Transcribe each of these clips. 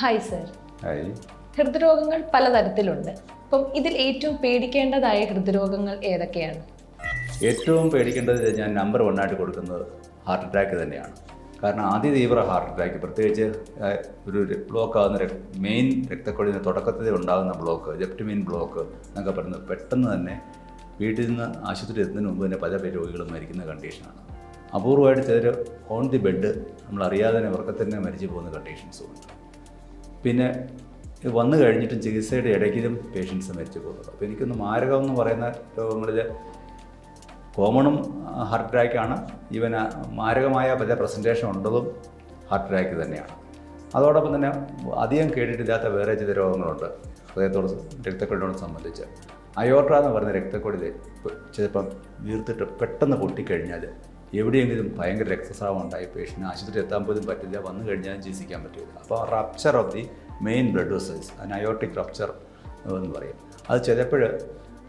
Hi sir hi ഹൃദ്രോഗങ്ങൾ പലതരത്തിലുണ്ട്. അപ്പം ഇതിൽ ഏറ്റവും പേടിക്കേണ്ടതായ ഹൃദ്രോഗങ്ങൾ ഏതൊക്കെയാണ്? ഏറ്റവും പേടിക്കേണ്ടത് ഞാൻ നമ്പർ വണ്ണായിട്ട് കൊടുക്കുന്നത് ഹാർട്ട് അറ്റാക്ക് തന്നെയാണ്. കാരണം അതിതീവ്ര ഹാർട്ട് അറ്റാക്ക് പ്രത്യേകിച്ച് ഒരു ബ്ലോക്ക് ആകുന്ന മെയിൻ രക്തക്കൊഴിന് തുടക്കത്തിൽ ഉണ്ടാകുന്ന ബ്ലോക്ക് ജെപ്റ്റ് മെയിൻ ബ്ലോക്ക് എന്നൊക്കെ പറയുന്നത് പെട്ടെന്ന് തന്നെ വീട്ടിൽ നിന്ന് ആശുപത്രി എത്തുന്നതിന് മുമ്പ് തന്നെ പല പേര് രോഗികളും മരിക്കുന്ന കണ്ടീഷനാണ് അപൂർവമായിട്ട് ചിലർ ഓൺ ദി ബെഡ് നമ്മൾ അറിയാതെ തന്നെ ഉറക്കത്തിൽ തന്നെ മരിച്ചു പോകുന്ന കണ്ടീഷൻസും ഉണ്ട്. പിന്നെ വന്നു കഴിഞ്ഞിട്ടും ചികിത്സയുടെ ഇടയ്ക്കിലും പേഷ്യൻസ് മരിച്ചു പോകുന്നത് അപ്പോൾ എനിക്കൊന്ന് മാരകം എന്ന് പറയുന്ന രോഗങ്ങളിൽ കോമണും ഹാർട്ട് അറ്റാക്കാണ് ഈവൻ മാരകമായ പല പ്രസന്റേഷൻ ഉണ്ടതും ഹാർട്ട് അറ്റാക്ക് തന്നെയാണ്. അതോടൊപ്പം തന്നെ അധികം കേട്ടിട്ടില്ലാത്ത വേറെ ചില രോഗങ്ങളുണ്ട്. ഹൃദയത്തോട് രക്തക്കൊടിനോട് സംബന്ധിച്ച്. അയോർട്ട എന്ന് പറയുന്ന രക്തക്കൊടി ചിലപ്പം വീർത്തിട്ട് പെട്ടെന്ന് പൊട്ടിക്കഴിഞ്ഞാൽ എവിടെയെങ്കിലും ഭയങ്കര രക്തസ്രാവം ഉണ്ടായി പേഷ്യന് ആശുപത്രി എത്താൻ പോലും പറ്റില്ല വന്നു കഴിഞ്ഞാലും ചികിത്സിക്കാൻ പറ്റില്ല അപ്പോൾ rupture of the main blood vessels അതിന് അയോട്ടിക് റപ്ചർ എന്ന് പറയും. അത് ചിലപ്പോൾ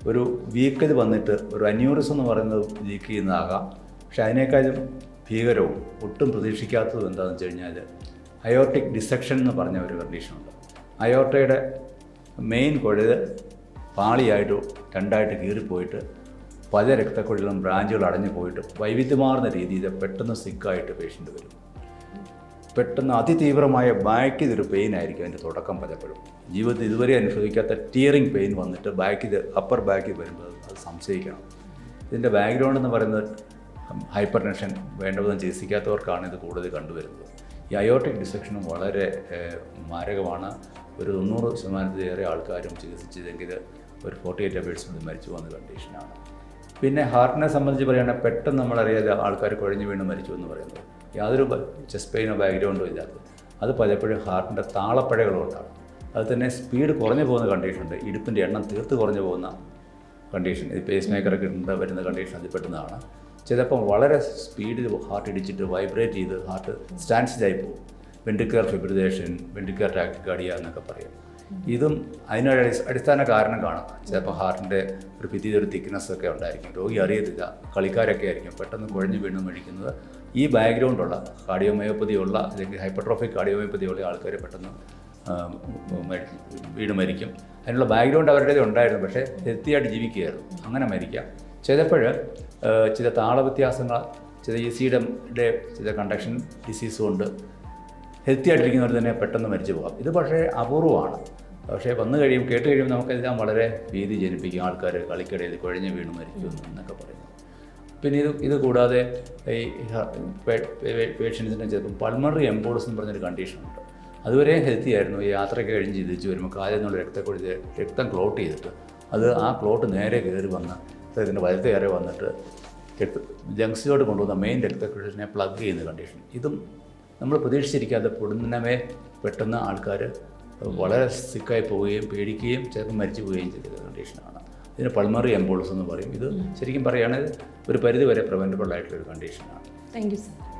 ഒരു വീക്കിൽ വന്നിട്ട് ഒരു അന്യൂറിസം എന്ന് പറയുന്നത് ലീക്ക് ചെയ്യുന്നതാകാം. പക്ഷേ അതിനേക്കാളും ഭീകരവും ഒട്ടും പ്രതീക്ഷിക്കാത്തതും എന്താണെന്ന് വെച്ച് കഴിഞ്ഞാൽ അയോട്ടിക് ഡിസെക്ഷൻ എന്ന് പറഞ്ഞ ഒരു കണ്ടീഷനുണ്ട് അയോട്ടയുടെ മെയിൻ കുഴൽ പാളിയായിട്ട് രണ്ടായിട്ട് കീറിപ്പോയിട്ട് പല രക്തക്കുഴലും ബ്രാഞ്ചുകൾ അടഞ്ഞു പോയിട്ട് വൈവിധ്യമാർന്ന രീതിയിൽ പെട്ടെന്ന് സിക്കായിട്ട് പേഷ്യന്റ് വരും. പെട്ടെന്ന് അതിതീവ്രമായ ബാക്ക് ഇതൊരു പെയിൻ ആയിരിക്കും അതിന്റെ തുടക്കം പലപ്പോഴും. ജീവിതത്തിൽ ഇതുവരെ അനുഭവിക്കാത്ത ടിയറിങ് പെയിൻ വന്നിട്ട് ബാക്കിൽ അപ്പർ ബാക്കിൽ വരുമ്പോൾ അത് സംശയിക്കണം. ഇതിന്റെ ബാക്ക്ഗ്രൗണ്ട് എന്ന് പറയുന്നത് ഹൈപ്പർ ടെൻഷൻ വേണ്ടവിധം ചികിത്സിക്കാത്തവർക്കാണ് ഇത് കൂടുതൽ കണ്ടുവരുന്നത്. ഈ അയോട്ടിക് ഡിസെക്ഷനും വളരെ മാരകമാണ്. ഒരു തൊണ്ണൂറ് ശതമാനത്തിലേറെ ആൾക്കാരും ചികിത്സിച്ചതെങ്കിൽ ഒരു ഫോർട്ടി എയ്റ്റ് അവേഴ്സിനുള്ളിൽ മരിച്ചു പോകുന്ന കണ്ടീഷനാണ് പിന്നെ ഹാർട്ടിനെ സംബന്ധിച്ച് പറയുകയാണെങ്കിൽ പെട്ടെന്ന് നമ്മളറിയാതെ ആൾക്കാർ കുഴഞ്ഞു വീണ് മരിച്ചു എന്ന് പറയുന്നത്. യാതൊരു ചെസ്റ്റ് പെയിനോ ബാക്ക്ഗ്രൗണ്ടോ ഇല്ലാത്തത് അത് പലപ്പോഴും ഹാർട്ടിന്റെ താളപ്പഴകളുണ്ടാകും അത് തന്നെ സ്പീഡ് കുറഞ്ഞു പോകുന്ന കണ്ടീഷനുണ്ട് ഇടുപ്പിന്റെ എണ്ണം തീർത്ത് കുറഞ്ഞു പോകുന്ന കണ്ടീഷൻ ഇത് പേസ് മേക്കറൊക്കെ ഉണ്ട് വരുന്ന കണ്ടീഷൻ അതിൽ പെട്ടെന്നാണ് ചിലപ്പം വളരെ സ്പീഡിൽ ഹാർട്ട് ഇടിച്ചിട്ട് വൈബ്രേറ്റ് ചെയ്ത് ഹാർട്ട് സ്റ്റാൻസിലായി പോകും. വെൻട്രിക്കുലർ ഫിബ്രിലേഷൻ വെൻട്രിക്കുലർ ടാക്ടിക്കാർഡിയ എന്നൊക്കെ പറയും. ഇതും അതിനൊരു അടി- അടിസ്ഥാന കാരണം കാണാം. ചിലപ്പോൾ ഹാർട്ടിന്റെ ഒരു ഭിത്തിയിൽ ഒരു തിക്നെസ് ഒക്കെ ഉണ്ടായിരിക്കും. രോഗി അറിയത്തില്ല. കളിക്കാരൊക്കെ ആയിരിക്കും. പെട്ടെന്ന് കുഴഞ്ഞു വീണ് മരിക്കുന്നത്. ഈ ബാക്ക്ഗ്രൗണ്ടുള്ള കാർഡിയോമയോപ്പതി ഉള്ള അല്ലെങ്കിൽ ഹൈപ്പർട്രോഫിക് കാർഡിയോമയോപ്പതി ഉള്ള ആൾക്കാർ പെട്ടെന്ന് വീണ് മരിക്കും. അതിനുള്ള ബാക്ക്ഗ്രൗണ്ട് അവരുടേത് ഉണ്ടായിരുന്നു. പക്ഷേ ഹെൽത്തിയായിട്ട് ജീവിക്കുകയായിരുന്നു. അങ്ങനെ മരിക്കാം. ചിലപ്പോൾ ചില താള വ്യത്യാസങ്ങൾ ചില ഈ സിയുടെ ചില കണ്ടക്ഷൻ ഡിസീസ് കൊണ്ട് ഹെൽത്തി ആയിട്ടിരിക്കുന്നവർ തന്നെ പെട്ടെന്ന് മരിച്ചു പോകാം. ഇത് പക്ഷേ അപൂർവമാണ്. പക്ഷേ വന്നു കഴിയും കേട്ട് കഴിയുമ്പോൾ നമുക്കെല്ലാം വളരെ ഭീതി ജനിപ്പിക്കും. ആൾക്കാർ കളിക്കിടയിൽ കുഴഞ്ഞ് വീണ് മരിക്കുന്നു എന്നൊക്കെ പറയുന്നു. പിന്നെ ഇത് ഇത് കൂടാതെ ഈ പേഷ്യൻസിനെ ചിലപ്പം പൾമറി എംബോളിസ് എന്ന് പറഞ്ഞൊരു കണ്ടീഷനുണ്ട് അതുവരെ ഹെൽത്തി ആയിരുന്നു. ഈ യാത്രയൊക്കെ കഴിഞ്ഞ് ചിന്തിച്ച് വരുമ്പോൾ കാലിൽ നിന്നുള്ള രക്തക്കൊഴുതി രക്തം ക്ലോട്ട് ചെയ്തിട്ട് അത് ആ ക്ലോട്ട് നേരെ കയറി വന്ന് ഇതിന്റെ വലത്തെ കയറി വന്നിട്ട് രക്ത ജംഗ്സിലോട്ട് കൊണ്ടുവന്ന മെയിൻ രക്തക്കൊഴുതിനെ പ്ലഗ് ചെയ്യുന്ന കണ്ടീഷൻ ഇതും നമ്മൾ പ്രതീക്ഷിച്ചിരിക്കാതെ പൊടുന്നമേ പെട്ടെന്ന് ആൾക്കാർ വളരെ സിക്കായി പോവുകയും പേടിക്കുകയും ചിലപ്പോൾ മരിച്ചു പോവുകയും ചെയ്ത കണ്ടീഷനാണ് ഇതിന് പൾമറി എംബോൾസ് എന്ന് പറയും. ഇത് ശരിക്കും പറയുകയാണെങ്കിൽ ഒരു പരിധിവരെ പ്രിവെന്റബിൾ ആയിട്ടുള്ള ഒരു കണ്ടീഷനാണ് താങ്ക് യു സർ